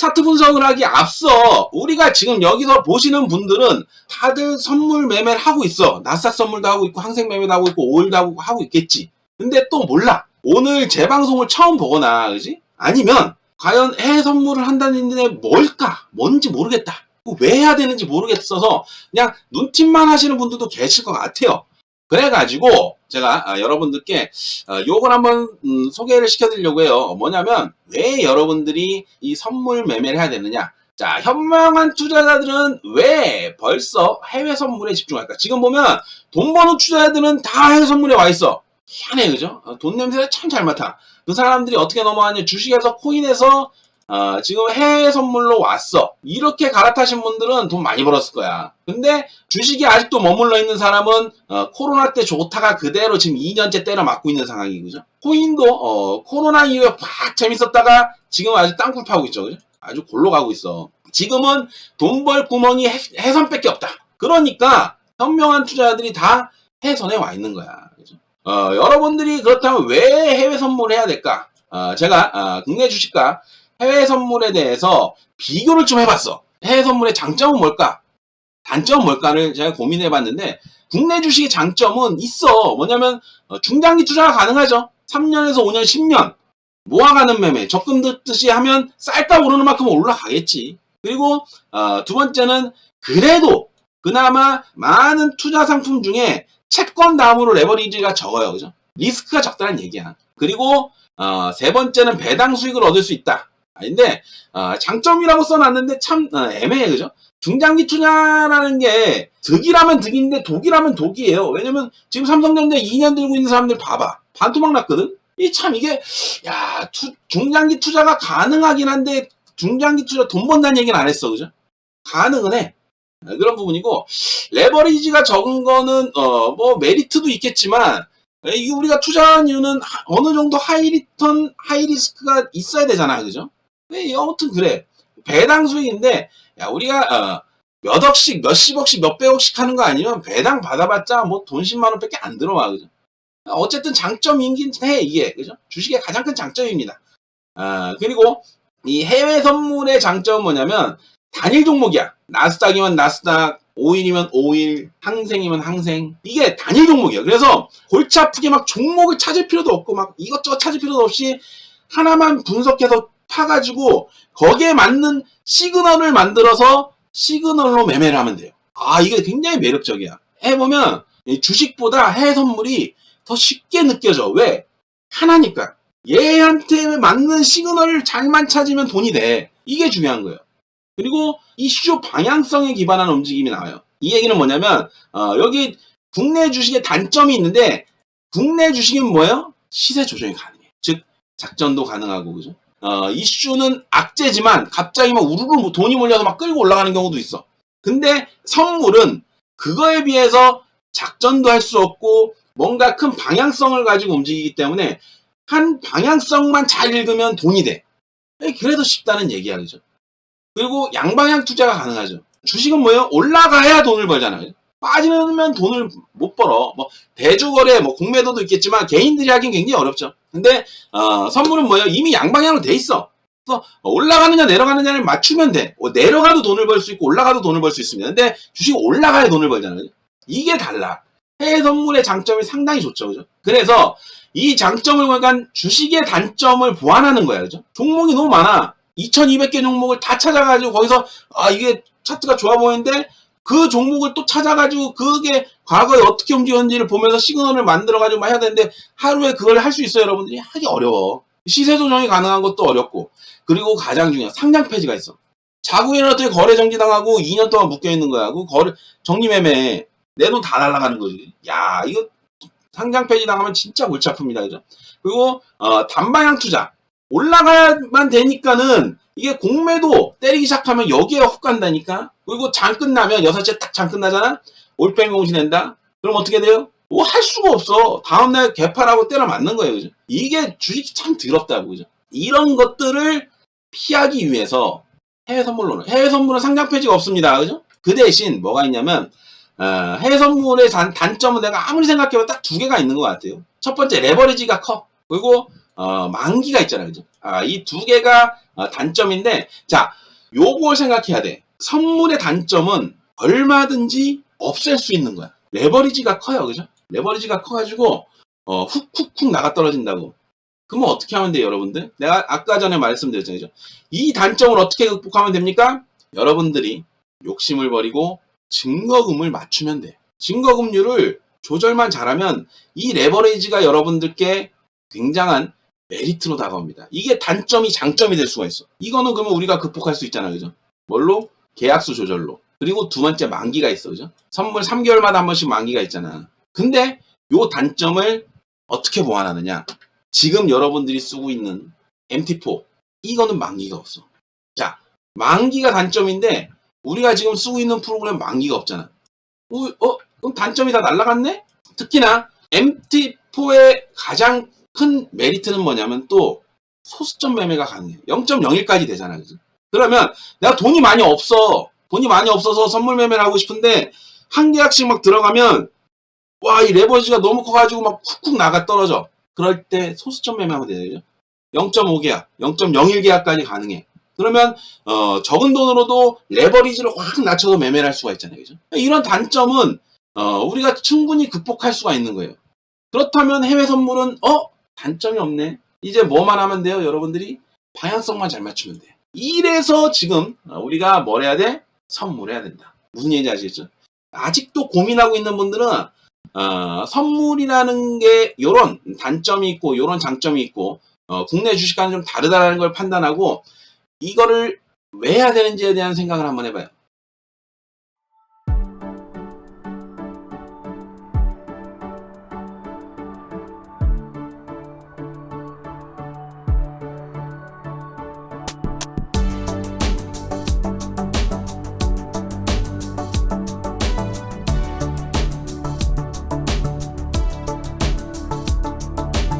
차트 분석을 하기 앞서 우리가 지금 여기서 보시는 분들은 다들 선물 매매를 하고 있어. 나스닥 선물도 하고 있고 항생 매매도 하고 있고 오일도 하고 하고 있겠지. 근데 또 몰라. 오늘 제 방송을 처음 보거나 그지? 아니면 과연 해외 선물을 한다는 데 뭘까? 뭔지 모르겠다. 왜 해야 되는지 모르겠어서 그냥 눈팅만 하시는 분들도 계실 것 같아요. 그래가지고 제가 아, 여러분들께 어, 요걸 한번 음, 소개를 시켜드리려고 해요. 뭐냐면 왜 여러분들이 이 선물 매매를 해야 되느냐? 자, 현명한 투자자들은 왜 벌써 해외 선물에 집중할까? 지금 보면 돈 버는 투자자들은 다 해외 선물에 와 있어. 희한해, 그죠? 어, 돈 냄새가 참 잘 맡아. 그 사람들이 어떻게 넘어가냐? 주식에서, 코인에서, 어, 지금 해외 선물로 왔어. 이렇게 갈아타신 분들은 돈 많이 벌었을 거야. 근데 주식이 아직도 머물러 있는 사람은, 어, 코로나 때 좋다가 그대로 지금 2년째 때려 맞고 있는 상황이, 그죠? 코인도, 어, 코로나 이후에 막 재밌었다가 지금 아주 땅굴 파고 있죠, 그죠? 아주 골로 가고 있어. 지금은 돈 벌 구멍이 해, 해선밖에 없다. 그러니까, 현명한 투자자들이 다 해선에 와 있는 거야. 그죠? 어, 여러분들이 그렇다면 왜 해외 선물을 해야 될까? 어, 제가 어, 국내 주식과 해외 선물에 대해서 비교를 좀 해봤어. 해외 선물의 장점은 뭘까? 단점은 뭘까를 제가 고민해 봤는데 국내 주식의 장점은 있어. 뭐냐면 어, 중장기 투자가 가능하죠. 3년에서 5년, 10년 모아가는 매매 적금 듣듯이 하면 쌀까 오르는 만큼 올라가겠지. 그리고 어, 두 번째는 그래도 그나마 많은 투자 상품 중에 채권 다음으로 레버리지가 적어요. 그죠? 리스크가 적다는 얘기야. 그리고 어, 세 번째는 배당 수익을 얻을 수 있다. 아닌데 어, 장점이라고 써놨는데 참 어, 애매해. 그죠? 중장기 투자라는 게 득이라면 득인데 독이라면 독이에요. 왜냐면 지금 삼성전자 2년 들고 있는 사람들 봐봐. 반토막 났거든? 이 참 이게 야 투- 중장기 투자가 가능하긴 한데 중장기 투자 돈 번다는 얘기는 안 했어. 그죠? 가능은 해. 아, 그런 부분이고 레버리지가 적은 거는 어 뭐 메리트도 있겠지만 에, 이게 우리가 투자한 이유는 하- 어느 정도 하이 리턴 하이 리스크가 있어야 되잖아 그죠? 네, 아무튼 그래 배당 수익인데 야 우리가 어, 몇 억씩 몇십억씩 몇백억씩 하는 거 아니면 배당 받아봤자 뭐 돈 10만 원 밖에 안 들어와 그죠? 어쨌든 장점이긴 해 이게 그죠? 주식의 가장 큰 장점입니다. 아 그리고 이 해외 선물의 장점은 뭐냐면 단일 종목이야. 나스닥이면 나스닥, 오일이면 오일, 항생이면 항생. 이게 단일 종목이야. 그래서 골치 아프게 막 종목을 찾을 필요도 없고 막 이것저것 찾을 필요도 없이 하나만 분석해서 파가지고 거기에 맞는 시그널을 만들어서 시그널로 매매를 하면 돼요. 아, 이게 굉장히 매력적이야. 해보면 이 주식보다 해외 선물이 더 쉽게 느껴져. 왜? 하나니까. 얘한테 맞는 시그널을 잘만 찾으면 돈이 돼. 이게 중요한 거예요. 그리고 이슈 방향성에 기반한 움직임이 나와요. 이 얘기는 뭐냐면 어, 여기 국내 주식의 단점이 있는데 국내 주식은 뭐예요? 시세 조정이 가능해. 즉 작전도 가능하고 그죠? 어, 이슈는 악재지만 갑자기 막 우르르 돈이 몰려서 막 끌고 올라가는 경우도 있어. 근데 선물은 그거에 비해서 작전도 할 수 없고 뭔가 큰 방향성을 가지고 움직이기 때문에 한 방향성만 잘 읽으면 돈이 돼. 그래도 쉽다는 얘기야, 그죠? 그리고 양방향 투자가 가능하죠. 주식은 뭐예요? 올라가야 돈을 벌잖아요. 빠지면 돈을 못 벌어. 뭐 대주거래, 뭐 공매도도 있겠지만 개인들이 하긴 굉장히 어렵죠. 근데 어, 선물은 뭐예요? 이미 양방향으로 돼 있어. 그래서 올라가느냐 내려가느냐를 맞추면 돼. 어, 내려가도 돈을 벌 수 있고 올라가도 돈을 벌 수 있습니다. 근데 주식 올라가야 돈을 벌잖아요. 이게 달라. 해외 선물의 장점이 상당히 좋죠. 그죠? 그래서 이 장점을 보니까 주식의 단점을 보완하는 거야. 그죠? 종목이 너무 많아. 2200개 종목을 다 찾아가지고 거기서 아 이게 차트가 좋아 보이는데 그 종목을 또 찾아가지고 그게 과거에 어떻게 움직였는지를 보면서 시그널을 만들어가지고 막 해야 되는데 하루에 그걸 할 수 있어요 여러분들이? 하기 어려워. 시세 조정이 가능한 것도 어렵고. 그리고 가장 중요한 상장 폐지가 있어. 일어났더니 거래 정지당하고 2년 동안 묶여있는 거야. 그 거래 정리매매. 내 돈 다 날라가는 거지. 야 이거 상장 폐지 당하면 진짜 골치 아픕니다. 그죠? 그리고 어, 단방향 투자. 올라가야만 되니까는 이게 공매도 때리기 시작하면 여기에 훅 간다니까. 그리고 장 끝나면 6시에 딱장 끝나잖아. 올빼미 공시 낸다. 그럼 어떻게 돼요? 뭐 할 수가 없어. 다음날 개파라고 때려 맞는 거예요. 그죠? 이게 주식이 참 더럽다고. 그죠? 이런 것들을 피하기 위해서 해외 선물로는 해외 선물은 상장 폐지가 없습니다. 그죠? 그 대신 뭐가 있냐면 어, 해외 선물의 단, 단점은 내가 아무리 생각해도 딱 두 개가 있는 것 같아요. 첫 번째 레버리지가 커. 그리고 어, 만기가 있잖아요. 그죠? 아, 이 두 개가 어, 단점인데, 자, 요걸 생각해야 돼. 선물의 단점은 얼마든지 없앨 수 있는 거야. 레버리지가 커요, 그죠? 레버리지가 커가지고, 어, 훅훅훅 나가 떨어진다고. 그러면 어떻게 하면 돼요, 여러분들? 내가 아까 전에 말씀드렸잖아요. 이 단점을 어떻게 극복하면 됩니까? 여러분들이 욕심을 버리고 증거금을 맞추면 돼요. 증거금률을 조절만 잘하면 이 레버리지가 여러분들께 굉장한 메리트로 다가옵니다. 이게 단점이 장점이 될 수가 있어. 이거는 그러면 우리가 극복할 수 있잖아. 그죠? 뭘로? 계약수 조절로. 그리고 두 번째 만기가 있어. 그죠? 선물 3개월마다 한 번씩 만기가 있잖아. 근데 요 단점을 어떻게 보완하느냐? 지금 여러분들이 쓰고 있는 MT4 이거는 만기가 없어. 자, 만기가 단점인데 우리가 지금 쓰고 있는 프로그램 만기가 없잖아. 어, 어? 그럼 단점이 다 날라갔네? 특히나 MT4의 가장 큰 메리트는 뭐냐면 또 소수점 매매가 가능해. 0.01까지 되잖아. 그죠? 그러면 내가 돈이 많이 없어. 돈이 많이 없어서 선물 매매를 하고 싶은데 한 계약씩 막 들어가면 와, 이 레버리지가 너무 커가지고 막 쿡쿡 나가 떨어져. 그럴 때 소수점 매매하면 되죠. 0.5계약, 0.01계약까지 가능해. 그러면 어, 적은 돈으로도 레버리지를 확 낮춰서 매매를 할 수가 있잖아요. 그죠? 이런 단점은 어, 우리가 충분히 극복할 수가 있는 거예요. 그렇다면 해외 선물은 어? 단점이 없네. 이제 뭐만 하면 돼요, 여러분들이? 방향성만 잘 맞추면 돼. 이래서 지금 어, 우리가 뭘 해야 돼? 선물해야 된다. 무슨 얘기인지 아시겠죠? 아직도 고민하고 있는 분들은 어, 선물이라는 게 요런 단점이 있고 요런 장점이 있고 어, 국내 주식과는 좀 다르다는 걸 판단하고 이거를 왜 해야 되는지에 대한 생각을 한번 해봐요.